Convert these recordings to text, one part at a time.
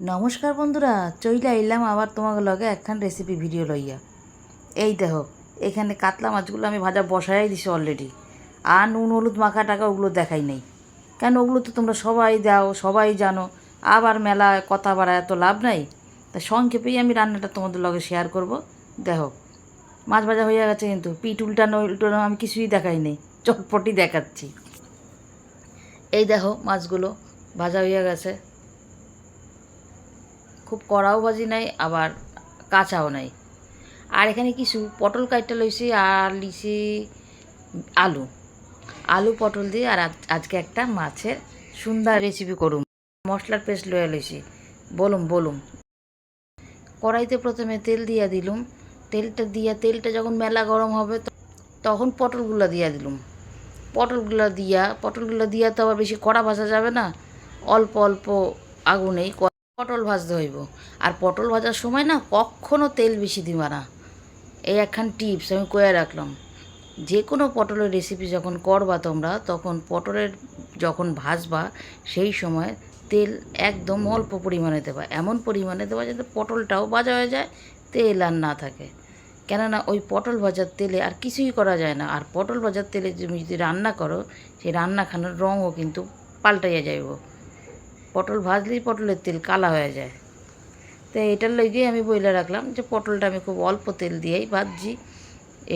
নমস্কার বন্ধুরা, চইলা এলাম আবার তোমাকে লগে একখান রেসিপি ভিডিও লইয়া। এই দেখো, এখানে কাতলা মাছগুলো আমি ভাজা বসাই দিছি অলরেডি আর নুন, হলুদ, মাখা টাকা ওগুলো দেখাই নেই। কেন ওগুলো তো তোমরা সবাই দাও, সবাই জানো, আবার মেলায় কথা বাড়ায় এত লাভ নাই। তা সংক্ষেপেই আমি রান্নাটা তোমাদের লগে শেয়ার করব। দেখো, মাছ ভাজা হয়ে গেছে কিন্তু, পিঠ উল্টানো উল্টানো আমি কিছুই দেখাই নেই, চটপটি দেখাচ্ছি। এই দেখো মাছগুলো ভাজা হয়ে গেছে। খুব কড়াও ভাজি নাই, আবার কাঁচাও নাই। আর এখানে কিছু পটল কাইটটা লইছি আর লিছি আলু। আলু, পটল দিয়ে আর আজকে একটা মাছের সুন্দর রেসিপি করুম। মশলার পেস্ট লয়ে লইছি। বলুম বলুম। কড়াইতে প্রথমে তেল দিয়া দিলুম। তেলটা দিয়া তেলটা যখন মেলা গরম হবে তখন পটলগুলো দিয়া দিলুম। পটলগুলো দিয়া পটলগুলো দিয়া তো আবার বেশি কড়া ভাজা যাবে না। অল্প অল্প আগুনেই পটল ভাজতে হইব। আর পটল ভাজার সময় না কখনো তেল বেশি দিবা না। এই একখান টিপস আমি কয়ে রাখলাম। যে কোনো পটলের রেসিপি যখন করবা তোমরা, তখন পটলের যখন ভাজবা, সেই সময় তেল একদম অল্প পরিমাণে দেবা। এমন পরিমাণে দেবা যাতে পটলটাও ভাজা হয়ে যায়, তেল আর না থাকে। কেননা ওই পটল ভাজার তেলে আর কিছুই করা যায় না। আর পটল ভাজার তেলে তুমি যদি রান্না করো, সেই রান্নাখানার রঙও কিন্তু পাল্টাইয়া যাইব। পটল ভাজলেই পটলের তেল কালা হয়ে যায়। তো এটার লেগেই আমি বইলে রাখলাম যে পটলটা আমি খুব অল্প তেল দিয়েই ভাজছি।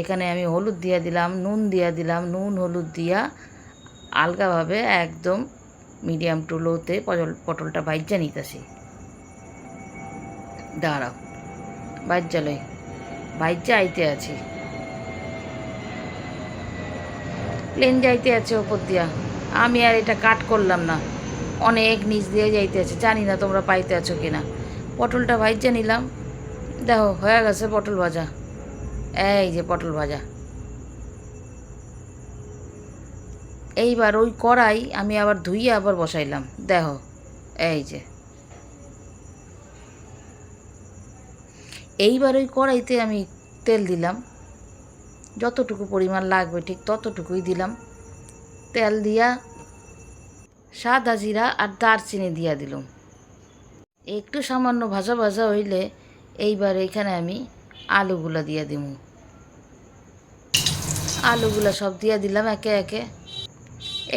এখানে আমি হলুদ দিয়া দিলাম, নুন দিয়া দিলাম, নুন, হলুদ দিয়া আলগাভাবে একদম মিডিয়াম টু লোতে পটল পটলটা ভাজ্যা নিতেছি। দাঁড়াও ভাজ্যা লই ভাজ্যা আইতে আছি। প্লেন যাইতে আছে ওপর দিয়া। আমি আর এটা কাট করলাম না। অনেক নিচ দিয়ে যাইতে আছে। জানি না তোমরা পাইতে আছো কিনা। পটলটা ভাইজা নিলাম। দেখো, হয়ে গেছে পটল ভাজা। এই যে পটল ভাজা। এইবার ওই কড়াই আমি আবার ধুইয়ে আবার বসাইলাম। দেখো, এই যে। এইবার ওই কড়াইতে আমি তেল দিলাম। যতটুকু পরিমাণ লাগবে ঠিক ততটুকুই দিলাম। তেল দিয়া সাদা জিরা আর দারচিনি দিয়া দিলাম। একটু সামান্য ভাজা ভাজা হইলে এইবার এখানে আমি আলুগুলা দিয়া দিব আলুগুলা সব দিয়া দিলাম একে একে।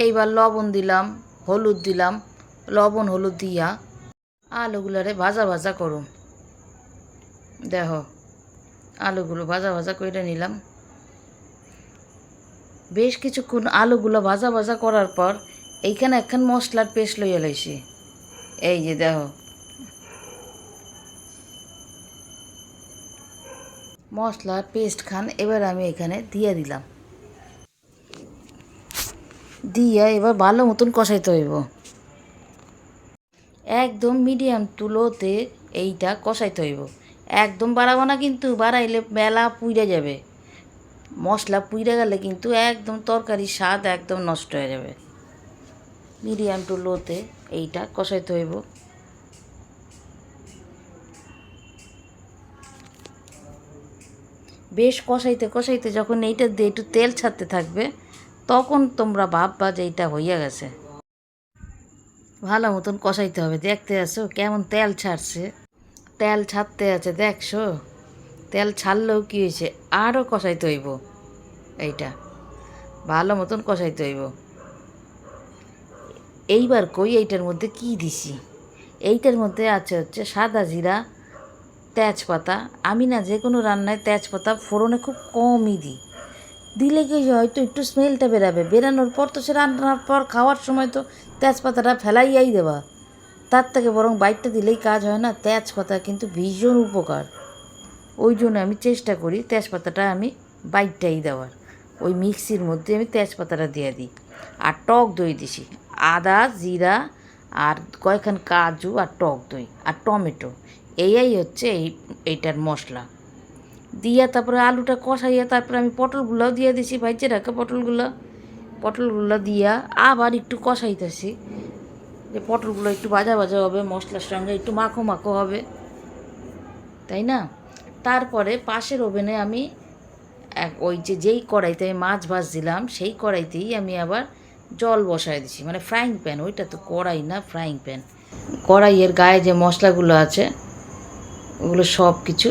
এইবার লবণ দিলাম, হলুদ দিলাম, লবণ হলুদ দিয়া আলুগুলারে ভাজা ভাজা করুম। দেখো, আলুগুলো ভাজা ভাজা করে নিলাম। বেশ কিছুক্ষণ আলুগুলো ভাজা ভাজা করার পর এইখানে একখান মশলার পেস্ট লইয়া লইছি। এই যে দেখো। মশলার পেস্ট খান এবার আমি এখানে দিয়ে দিলাম। দিয়া এবার ভালো মতন কষাইতে হইব। একদম মিডিয়াম তুলোতে এইটা কষাইতে হইব। একদম বাড়াবো না কিন্তু বাড়াইলে মেলা পুইরে যাবে। মশলা পুইরে গেলে কিন্তু একদম তরকারির স্বাদ একদম নষ্ট হয়ে যাবে। মিডিয়াম টু লোতে এইটা কষাইতে হইব। বেশ কষাইতে কষাইতে যখন এইটা দিয়ে একটু তেল ছাড়তে থাকবে, তখন তোমরা ভাববা যে এইটা হইয়া গেছে। ভালো মতন কষাইতে হবে, দেখতে আছো কেমন তেল ছাড়ছে। তেল ছাড়তে আছে, দেখছ? তেল ছাড়লেও কী হয়েছে আরও কষাইতে হইব এইটা। ভালো মতন কষাইতে হইব। এইবার কই এইটার মধ্যে কি দিছি? এইটার মধ্যে আছে হচ্ছে সাদা জিরা, তেজপাতা। আমি না যে কোনো রান্নায় তেজপাতা ফোড়নে খুব কমই দিই। দিলে কি হয়তো একটু স্মেলটা বেরাবে। বেরানোর পর তো সে রান্নার পর খাওয়ার সময় তো তেজপাতাটা ফেলাইয়াই দেওয়া তার থেকে বরং বাইকটা দিলেই কাজ হয় না, তেজপাতা কিন্তু ভীষণ উপকার। ওই জন্য আমি চেষ্টা করি তেজপাতাটা আমি বাইকটাই দেওয়ার। ওই মিক্সির মধ্যে আমি তেজপাতাটা দিয়ে দিই। আর টক দই দিছি। আদা, জিরা আর কয়েকখান কাজু আর টক দই আর টমেটো। এইয়াই হচ্ছে এই, এইটার মশলা। দিয়া তারপরে আলুটা কষাইয়া তারপরে আমি পটলগুলোও দিয়ে দিছি ভাইজে রাখা পটলগুলো। পটলগুলো দিয়া আবার একটু কষাইতেছি। যে পটলগুলো একটু ভাজা ভাজা হবে, মশলার সঙ্গে একটু মাখো মাখো হবে। তাই না? তারপরে পাশের ওভেনে আমি ওই যে যেই কড়াইতে আমি মাছ ভাজছিলাম, সেই কড়াইতেই আমি আবার জল বসায় দিছি মানে ফ্রাইং প্যান ওইটা তো কড়াই না ফ্রাইং প্যান কড়াইয়ের গায়ে যে মশলাগুলো আছে, ওগুলো সব কিছু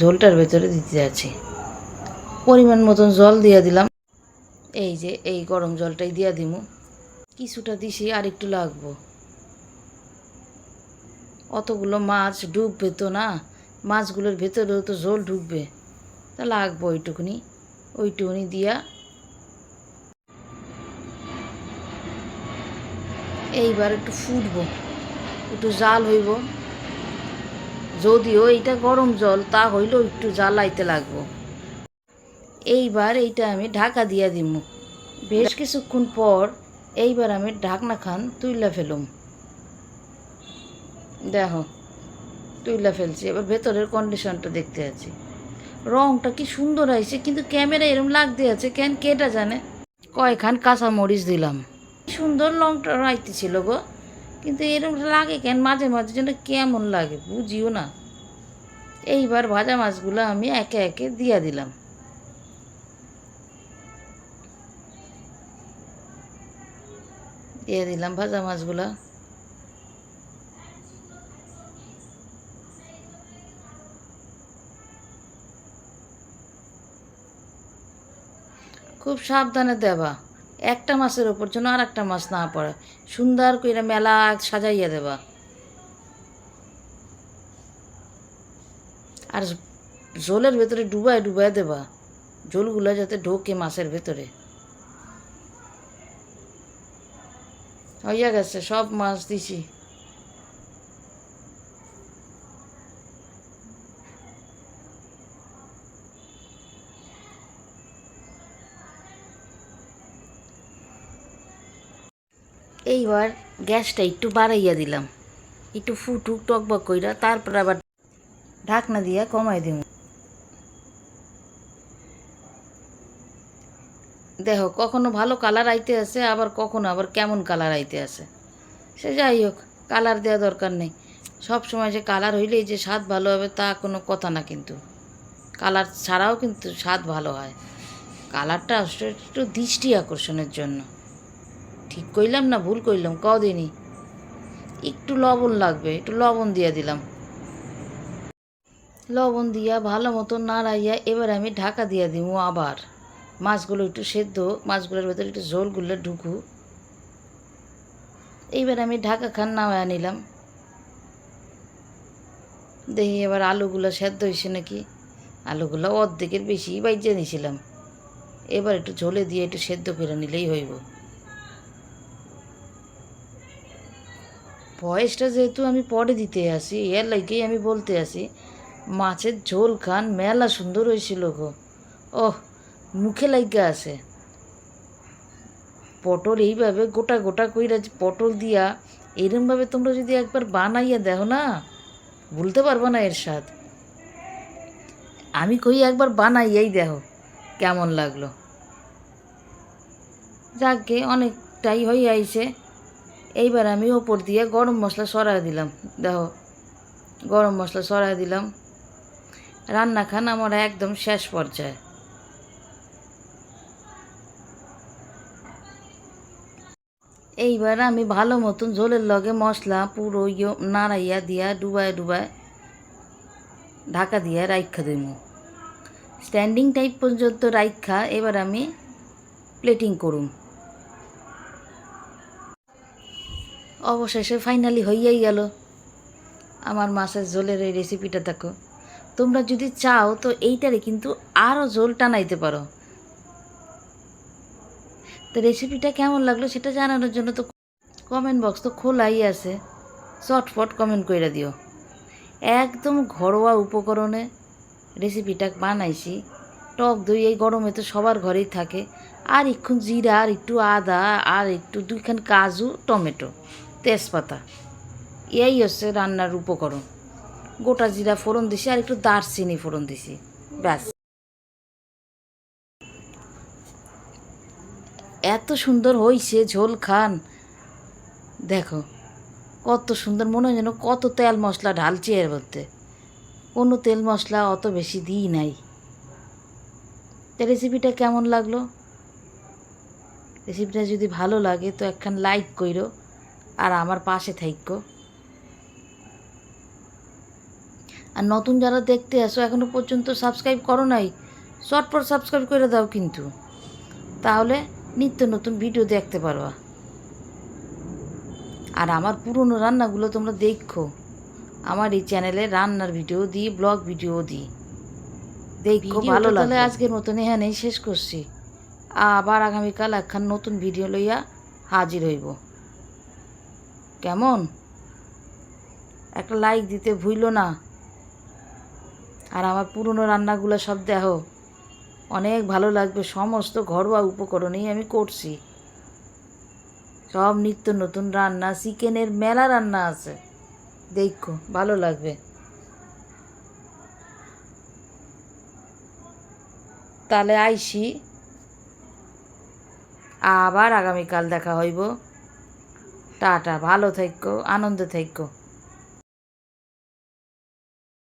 ঝোলটার ভেতরে দিতে যাচ্ছি পরিমাণ মতন জল দিয়ে দিলাম। এই যে, এই গরম জলটাই দিয়া দিমু। কিছুটা দিছি, আর একটু লাগবো। অতগুলো মাছ ডুববে তো না, মাছগুলোর ভেতরেও তো ঝোল ঢুকবে। তা লাগবো ওইটুকুনি ওইটুকুনি দিয়া এইবার একটু ফুটবো, একটু জাল হইব। যদিও এইটা গরম জল, তা হইলেও একটু জ্বালাইতে লাগবো। এইবার এইটা আমি ঢাকা দিয়া দিমু। বেশ কিছুক্ষণ পর এইবার আমি ঢাকনা খান তুইলা ফেলুম। দেখো, তুইলা ফেলছি। এবার ভেতরের কন্ডিশনটা দেখতে আছি। রংটা কি সুন্দর হয়েছে কিন্তু ক্যামেরা এরম লাগতে আছে। কেন কেটা জানে? কয়খান কাঁচা মরিচ দিলাম। সুন্দর লংটা রাইতেছিল গো। কিন্তু এরকম লাগে কেন? মাঝে মাঝে যেন কেমন লাগে বুঝিও না। এইবার ভাজা মাছগুলো আমি একে একে দিয়া দিলাম। দিয়ে দিলাম ভাজা মাছগুলো। খুব সাবধানে দেবা। একটা মাছের ওপর যেন আর একটা মাছ না পড়ে। সুন্দর করে মেলা সাজাইয়া দেবা। আর জলের ভেতরে ডুবায় ডুবায় দেবা। জলগুলো যাতে ঢোকে মাছের ভেতরে। হইয়া গেছে, সব মাছ দিছি। এইবার গ্যাসটা একটু বাড়াইয়া দিলাম। একটু ফুটুক, টকবক কইরা তারপর আবার ঢাকনা দিয়া কমাই দিব দেখো, কখনো ভালো কালার আইতে আছে, আবার কখনো আবার কেমন কালার আইতে আছে। সে যাই হোক কালার দেওয়া দরকার নেই। সব সময় যে কালার হইলেই যে স্বাদ ভালো হবে তা কোনো কথা না কিন্তু। কালার ছাড়াও কিন্তু স্বাদ ভালো হয়। কালারটা আসলে একটু দৃষ্টি আকর্ষণের জন্য। ঠিক কইলাম না, ভুল কইলাম কদিনই একটু লবণ লাগবে, একটু লবণ দিয়ে দিলাম। লবণ দিয়া ভালো মতো নাড়াইয়া এবার আমি ঢাকা দিয়ে দিব আবার। মাছগুলো একটু সেদ্ধ, মাছগুলোর ভেতরে একটু ঝোলগুলো ঢুকু। এইবার আমি ঢাকা খান নামায় নিলাম। দেখি এবার আলুগুলো সেদ্ধ হয়েছে নাকি? আলুগুলো অর্ধেকের বেশি বাইজে নিয়েছিলাম এবার একটু ঝোলে দিয়ে একটু সেদ্ধ করে নিলেই হইব। ভয়েসটা যেহেতু আমি পরে দিতে আসি, এর লাগেই আমি বলতে আসি, মাছের ঝোল খান, মেলা সুন্দর হয়েছিল গো। ওহ, মুখে লাগা আছে। পটল এইভাবে গোটা গোটা কইরা পটল দিয়া, এরমভাবে তোমরা যদি একবার বানাইয়া দেখো না, ভুলতে পারব না এর স্বাদ। আমি কই একবার বানাইয়াই দেখো কেমন লাগল? যাকে অনেকটাই হয়ে আইছে। এইবার আমি ওপর দিয়ে গরম মশলা সরাই দিলাম, দেখো। গরম মশলা সরাই দিলাম। রান্না খান আমার একদম শেষ পর্যায়ে। এইবার আমি ভালো মতন ঝোলের লগে মশলা পুরো ইয়ে নাড়াইয়া দিয়া ডুবায় ডুবায় ঢাকা দিয়া রাইখা দিব স্ট্যান্ডিং টাইপ পর্যন্ত রাইখা, এবার আমি প্লেটিং করুম। অবশেষে ফাইনালি হইয়াই গেল। আমার মাছের ঝোলের এই রেসিপিটা দেখো। তোমরা যদি চাও, তো এইটারে কিন্তু আরও ঝোল টানাইতে পারো। তো রেসিপিটা কেমন লাগল সেটা জানানোর জন্য তো কমেন্ট বক্স তো খোলাই আছে। চটফট কমেন্ট করে দিও। একদম ঘরোয়া উপকরণে রেসিপিটা বানাইছি। টক দই এই গরমে তো সবার ঘরেই থাকে। আর একটু জিরা, আর একটু আদা, আর একটু দুইখান কাজু, টমেটো। তেজপাতা। এই হচ্ছে রান্নার উপকরণ। গোটা জিরা ফোড়ন দিছি আর একটু দারচিনি ফোড়ন দিছি। ব্যাস। এত সুন্দর হইছে ঝোল খান। দেখো, কত সুন্দর মনে হয় যেন কত তেল মশলা ঢালছি এর মধ্যে। কোনো তেল মশলা অত বেশি দিই নাই। রেসিপিটা কেমন লাগল? রেসিপিটা যদি ভালো লাগে তো একখান লাইক কইরো। আর আমার পাশে থাইক্য আর নতুন যারা দেখতে আসো এখনও পর্যন্ত সাবস্ক্রাইব করো নাই চটপট সাবস্ক্রাইব করে দাও কিন্তু। তাহলে নিত্য নতুন ভিডিও দেখতে পারবা। আর আমার পুরনো রান্নাগুলো তোমরা দেখো। আমার এই চ্যানেলে রান্নার ভিডিও দিই ব্লগ ভিডিও দিই। দেখো ভালো লাগে আজকের মতন এখানেই শেষ করছি। আবার আগামীকাল একখান নতুন ভিডিও লইয়া হাজির হইব। কেমন? একটা লাইক দিতে ভুইল না। আর আমার পুরনো রান্নাগুলো সব দেখো, অনেক ভালো লাগবে, সমস্ত ঘরোয়া উপকরণেই আমি করছি। সব নিত্য নতুন রান্না, চিকেনের মেলা রান্না আছে। দেখো, ভালো লাগবে। তাহলে আইসি। আবার আগামীকাল দেখা হইব। টাটা ভালো থাকো আনন্দ থাকো।